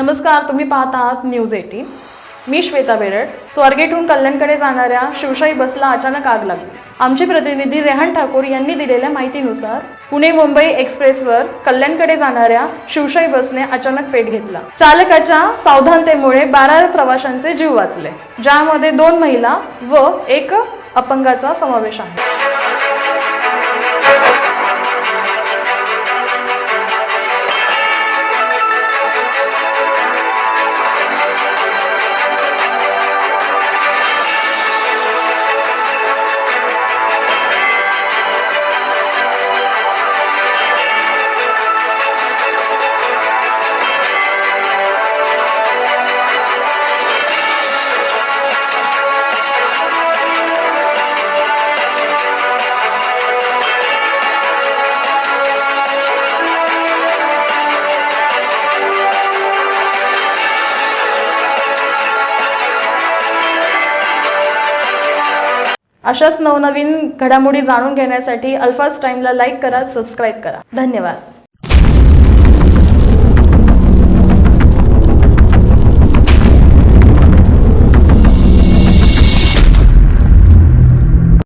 नमस्कार तुम्ही पाहत आहात न्यूज एटीन मी श्वेता बेरड. स्वारगेटहून कल्याणकडे जाणाऱ्या शिवशाही बसला अचानक आग लागली. आमचे प्रतिनिधी रेहान ठाकूर यांनी दिलेल्या माहितीनुसार पुणे मुंबई एक्सप्रेसवर कल्याणकडे जाणाऱ्या शिवशाही बसने अचानक पेट घेतला. चालकाच्या सावधानतेमुळे बारा प्रवाशांचे जीव वाचले ज्यामध्ये दोन महिला व एक अपंगाचा समावेश आहे. अशाच नवनवीन घडामोडी जाणून घेण्यासाठी अल्फाज टाईमला लाईक करा सबस्क्राईब करा. धन्यवाद.